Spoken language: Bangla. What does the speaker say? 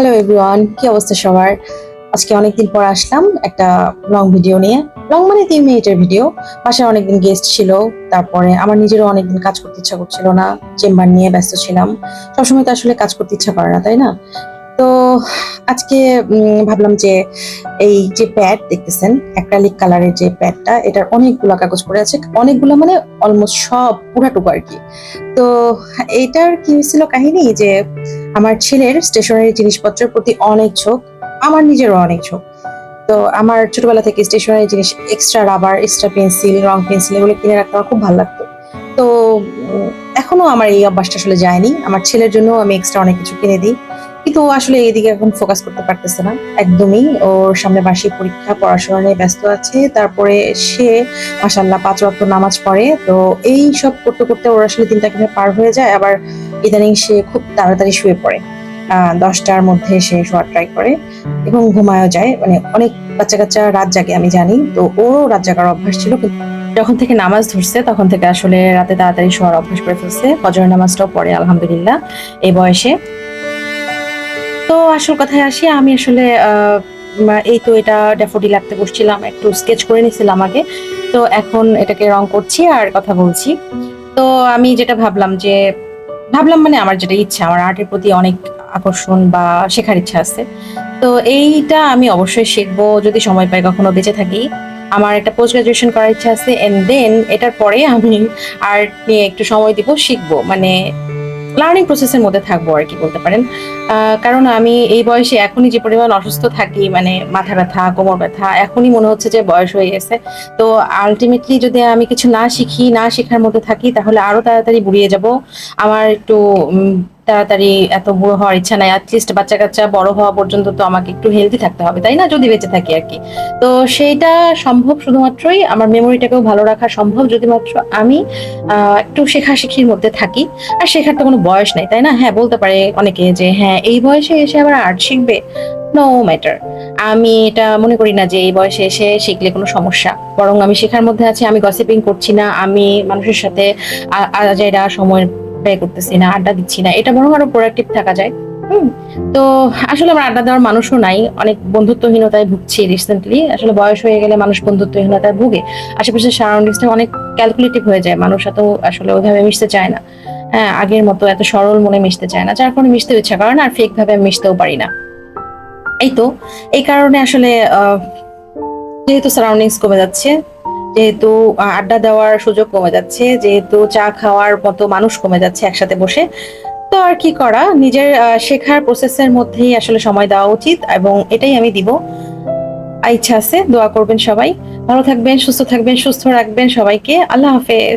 হ্যালো এভরিওয়ান কি অবস্থা সবার? আজকে অনেকদিন পর আসলাম একটা লং ভিডিও নিয়ে। লং মানে তিন মিনিটের ভিডিও বাসায় অনেকদিন গেস্ট ছিল। তারপরে আমার নিজেরও অনেকদিন কাজ করতে ইচ্ছা করছিল না। চেম্বার নিয়ে ব্যস্ত ছিলাম। সবসময় তো আসলে কাজ করতে ইচ্ছা করে না, তাই না? তো আজকে ভাবলাম যে এই যে প্যাড দেখতেছেন অ্যাক্রালিক কালারের যে প্যাডটা এটার অনেকগুলো কাগজ পড়ে আছে। অনেকগুলো মানে অলমোস্ট সব পুরাটুকু আর কি। তো এইটার কি হয়েছিল কাহিনী? যে আমার ছেলের স্টেশনারি জিনিসপত্রের প্রতি অনেক ঝোঁক, আমার নিজেরও অনেক ঝোঁক। তো আমার ছোটবেলা থেকে স্টেশনারি জিনিস এক্সট্রা রাবার এক্সট্রা পেন্সিল রং পেন্সিল এগুলো কিনে রাখতে আমার খুব ভালো লাগতো। তো এখনও আমার এই অভ্যাসটা আসলে যায়নি। আমার ছেলের জন্য আমি এক্সট্রা অনেক কিছু কিনে দিই। কিন্তু আসলে এইদিকে এখন ফোকাস করতে পারতেছে না, একদমই। ওর সামনে বার্ষিক পরীক্ষা, পড়াশোনা নিয়ে ব্যস্ত আছে। তারপরে সে মাসাল্লাহ পাঁচ রক্ত নামাজ পড়ে। তো এই সব করতে করতে ওর আসলে দিনটা কীভাবে পার হয়ে যায়। আবার ইদানিং সে খুব তাড়াতাড়ি শুয়ে পড়ে। দশটার মধ্যে সে শোয়ার ট্রাই করে এবং ঘুমায়ও যায়। মানে অনেক বাচ্চা কাচ্চা রাত জাগে, আমি জানি। তো ওরও রাত জাগার অভ্যাস ছিল, কিন্তু যখন থেকে নামাজ ধরছে, তখন থেকে আসলে রাতে তাড়াতাড়ি শোয়ার অভ্যাস করে ফেলছে। ফজরের নামাজটাও পড়ে, আলহামদুলিল্লাহ, এই বয়সে। তো আসল কথায় আসি, আমি আসলে এই তো এটা ড্যাফোডিল আঁকতে বসছিলাম, একটু স্কেচ করে নিছিলাম আগে। তো এখন এটাকে রং করছি আর কথা বলছি। তো আমি যেটা ভাবলাম যে, ভাবলাম মানে আমার যেটা ইচ্ছা, আমার আর্টের প্রতি অনেক আকর্ষণ বা শেখার ইচ্ছা আছে। তো এইটা আমি অবশ্যই শিখব যদি সময় পাই, কখনো বেঁচে থাকি। আমার একটা পোস্ট গ্রাজুয়েশন করার ইচ্ছা আছে এন্ড দেন এটার পরে আমি আর্ট নিয়ে একটু সময় দিব, শিখব। মানে লার্নিং প্রসেসের মধ্যে থাকব আর কি বলতে পারেন। কারণ আমি এই বয়সে এখনই যে পরিমাণ অসুস্থ থাকি মানে মাথা ব্যথা, কোমর ব্যথা, এখনই মনে হচ্ছে যে বয়স হয়ে গেছে। তো আলটিমেটলি যদি আমি কিছু না শিখি, না শেখার মধ্যে থাকি, তাহলে আরও তাড়াতাড়ি বুড়িয়ে যাব। আমার একটু তাড়াতাড়ি এত বুড়ো হওয়ার ইচ্ছা নাই অ্যাটলিস্ট বাচ্চা কাচ্চা বড় হওয়া পর্যন্ত তো আমাকে একটু হেলদি থাকতে হবে, তাই না? যদি বেঁচে থাকি আর কি। তো সেইটা সম্ভব শুধুমাত্রই আমার মেমোরিটাকেও ভালো রাখা সম্ভব যদি মাত্র আমি একটু শেখাশেখির মধ্যে থাকি। আর শেখার তো কোনো বয়স নেই, তাই না? হ্যাঁ বলতে পারে অনেকে যে হ্যাঁ এই বয়সে এসে আবার আর্ট শিখবে? নো ম্যাটার আমি এটা মনে করি না যে, এই বয়সে এসে শিখলে কোনো সমস্যা। বরং আমি শেখার মধ্যে আছি, আমি গসিপিং করছি না, আমি মানুষের সাথে আজাইরা সময় ব্যয় করতেছি না, আড্ডা দিচ্ছি না, এটা বরং আরও প্রোডাক্টিভ থাকা যায়। তো আসলে আমার আড্ডা দেওয়ার মানুষও নাই, অনেক বন্ধুত্বহীনতায় ভুগছি রিসেন্টলি আসলে বয়স হয়ে গেলে মানুষ বন্ধুত্বহীনতায় ভুগে। আশেপাশের সারাউন্ডিংসটা অনেক ক্যালকুলেটিভ হয়ে যায়, মানুষ এত আসলে ওইভাবে মিশতে চায় না। হ্যাঁ আগের মতো এত সরল মনে মিশতে চায় না, যার কারণে মিশতে ইচ্ছা করে না আর ফেক ভাবে মিশতেও পারি না। এই তো, এই কারণে আসলে যেহেতু সারাউন্ডিংস কমে যাচ্ছে যেহেতু আড্ডা দেওয়ার সুযোগ কমে যাচ্ছে, যেহেতু চা খাওয়ার মতো মানুষ কমে যাচ্ছে একসাথে বসে। তো আর কি করা? নিজের শেখার প্রসেসের মধ্যেই আসলে সময় দেওয়া উচিত এবং এটাই আমি দিব। ইচ্ছা আছে, দোয়া করবেন সবাই। ভালো থাকবেন, সুস্থ থাকবেন, সুস্থ রাখবেন সবাইকে। আল্লাহ হাফেজ।